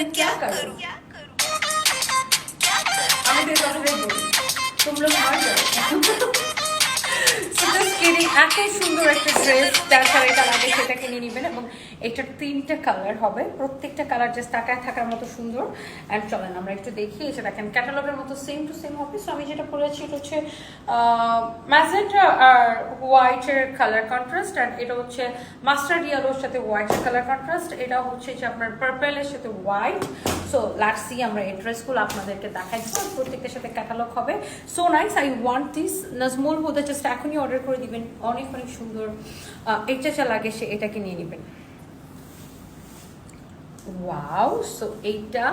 मैं क्या करूँ? हमें बेकाबू तुम लोग मार जाओ। kidding. এত সুন্দর একটা ড্রেস যার যার এটা সেটা কিনে নেবেন এবং এটার তিনটা কালার হবে। প্রত্যেকটা কালার জাস্ট তাকায় থাকার মতো সুন্দর। অ্যান্ড চলেন, আমরা একটু দেখি। এসে দেখেন ক্যাটালগের মতো সেম টু সেম হবে আমি যেটা পরেছি, এটা হচ্ছে ম্যাজেন্টা আর হোয়াইটের কালার কন্ট্রাস্ট অ্যান্ড এটা হচ্ছে মাস্টার্ড ইয়েলোর সাথে হোয়াইটের কালার কন্ট্রাস্ট এটা হচ্ছে যে আপনার পার্পেলের সাথে হোয়াইট সো লাটসি আমরা এই ড্রেসগুলো আপনাদেরকে দেখাই। প্রত্যেকটার সাথে ক্যাটালগ হবে। So nice I want this Nazmul Huda just এখনই অর্ডার করে দিবেন। অনেক অনেক সুন্দর এটা যা লাগে সে এটাকে নিয়ে নেবেন। ওয়াও সো এইটা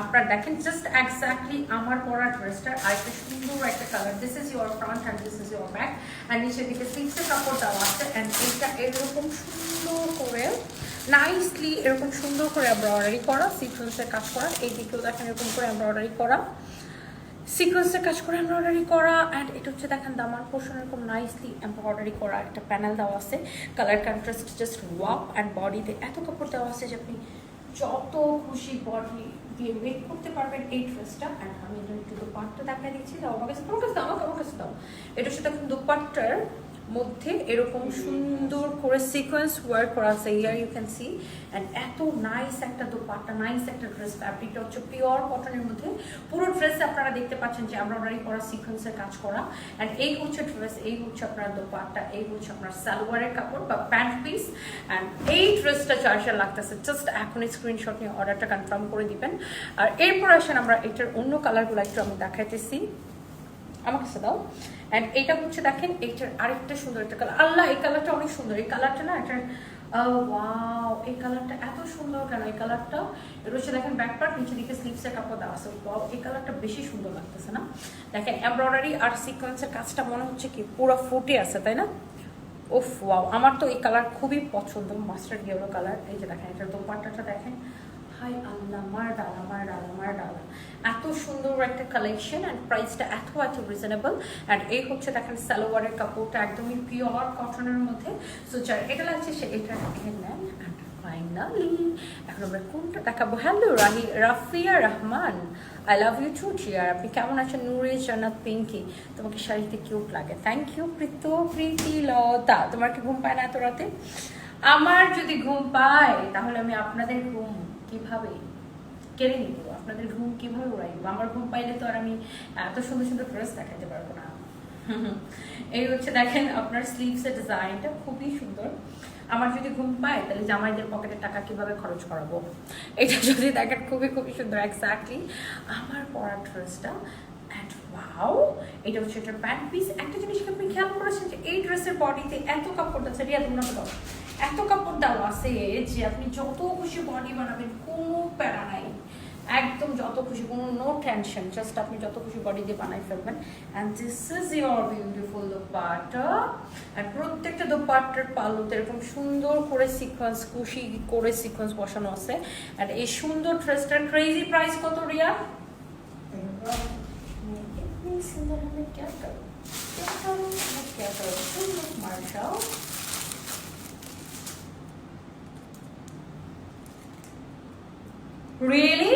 আপনারা দেখেন জাস্ট এক্স্যাক্টলি আমার পরা ড্রেসটার আরেকটা সুন্দর একটা colour this is your front and this is your back and নিচের দিকে সিক্সের কাপড় দেওয়া আছে। অ্যান্ড এইটা এরকম সুন্দর করে নাইসলি এরকম সুন্দর করে এমব্রয়ডারি করা। সিকোয়েন্সের কাজ করা। এই দিকেও দেখেন এরকম করে এমব্রয়ডারি করা। সিকোয়েন্সের কাজ করে এমব্রয়ডারি করা অ্যান্ড এটা হচ্ছে দেখেন দামার পোর্শন এরকম নাইসলি এমব্রয়ডারি করা একটা প্যানেল দেওয়া আছে। কালার কন্ট্রাস্ট জাস্ট ওয়াপ অ্যান্ড বডিতে এত কাপড় দেওয়া আছে যে আপনি যত খুশি বডি দিয়ে মেক করতে পারবেন এই ড্রেসটা অ্যান্ড আমি একটু দুপাটটা দেখা দিচ্ছি দাও আমার কাছে তোমার কাছে দাও, আমার কাছে দাও। এটা হচ্ছে দেখুন দুপাট্টার মধ্যে এরকম সুন্দর করে সিকোয়েন্স ওয়ার্ক করা আছে। ইয়ার ইউ ক্যান সি অ্যান্ড এত নাইস একটা দোপাট্টা নাইস একটা ড্রেস ফ্যাব্রিকটা হচ্ছে পিওর কটনের মধ্যে। পুরো ড্রেস আপনারা দেখতে পাচ্ছেন যে আমরা এমব্রয়ডারি করা সিকোয়েন্সের কাজ করা। অ্যান্ড এই হচ্ছে ড্রেস এই হচ্ছে আপনার দোপাট্টা, এই হচ্ছে আপনার সালোয়ারের কাপড় বা প্যান্ট পিস অ্যান্ড এই ড্রেসটা চার্জার লাগতেছে জাস্ট এখন স্ক্রিনশট নিয়ে অর্ডারটা কনফার্ম করে দিবেন। আর এরপর আসেন আমরা এটার অন্য কালারগুলো একটু আমি দেখাইতেছি। আমার কাছে দাও। অ্যান্ড এটা হচ্ছে দেখেন, এইটার আরেকটা সুন্দর একটা কালার আল্লাহ, এই কালারটা অনেক সুন্দর। এই কালারটা না, এটার ওয়াও এই কালারটা এত সুন্দর কেন? এই কালারটা এটা হচ্ছে দেখেন ব্যাক পার্ট নিচে দিকে স্লিপসের কাপড় দেওয়া আছে। ওয়াও এই কালারটা বেশি সুন্দর লাগতেছে না? দেখেন এমব্রয়ডারি আর সিকোয়েন্সের কাজটা মনে হচ্ছে কি, পুরো ফুটে আছে, তাই না? ওফ ওয়াও আমার তো এই কালার খুবই পছন্দ মাস্টার্ড ইয়েলো কালার এই যে দেখেন, এটার দোপাট্টাটা দেখেন। হাই, আল্লাহ, মার ডালা মার ডালা মার ডালা এত সুন্দর একটা কালেকশন অ্যান্ড প্রাইসটা এত এত রিজনেবল অ্যান্ড এই হচ্ছে দেখেন সালোয়ারের কাপড়টা একদমই পিওর কটনের মধ্যে। সো যার এটা লাগছে সে এটা নেন ফাইনালি এখন আমরা কোনটা দেখাবো? Hello Rahi Rafiya Rahman I love you too chair আপনি কেমন আছেন? নুরে জান্নাত পিঙ্কি তোমাকে শাড়িতে কিউট লাগে। থ্যাংক ইউ প্রীত প্রীতি লতা তোমার কি ঘুম পায় না এত রাতে? আমার যদি ঘুম পায়, তাহলে আমি আপনাদের ঘুম কীভাবে কেড়ে নিব? আপনাদের ঘুম কীভাবে উড়াইব আমার ঘুম পাইলে তো আর আমি এত সুন্দর সুন্দর ড্রেস দেখাতে পারব না। এই হচ্ছে দেখেন আপনার স্লিভসের ডিজাইনটা খুবই সুন্দর। আমার যদি ঘুম পায়, তাহলে জামাইদের পকেটের টাকা কীভাবে খরচ করাবো? এটা যদি দেখেন, খুবই খুবই সুন্দর এক্স্যাক্টলি আমার পরা ড্রেসটা অ্যান্ড ওয়াও এটা হচ্ছে একটা প্যান্ট পিস একটা জিনিস আপনি খেয়াল করেছেন যে এই ড্রেসের বডিতে এত কাপড় আছে? রিয়া তোমরা দাও এত কাপড় দেওয়া আছে যে আপনি যত খুশি বডি বানাবেন, কোনো প্যারা নাই। একদম যত খুশি, কোনো নো টেনশন জাস্ট আপনি যত খুশি বডি দিয়ে বানাই ফেলবেন। And this is your beautiful dupatta আর প্রত্যেকটা দোপাটার পালুতে এরকম সুন্দর করে সিকোয়েন্স খুশি করে সিকোয়েন্স বসানো আছে। আর এই সুন্দর ড্রেসটার ক্রেজি প্রাইস কত, রিয়া? সুন্দর, আমি ক্যা করো ক্যা করো ক্যা করো মার্শাল রিয়েলি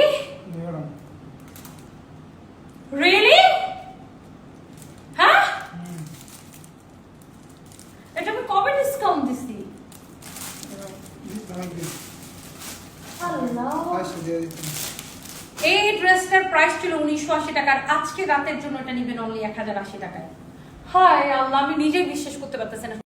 রিয়েলি হ্যাঁ এটা this কবে ডিসকাউন্ট দিছি? এই ড্রেসটার প্রাইস ছিল উনিশশো আশি টাকার। আজকে রাতের জন্য এটা নিবেন অনলি এক হাজার আশি টাকায়। হয় আল্লাহ আমি নিজেই বিশ্বাস করতে পারতেছি না।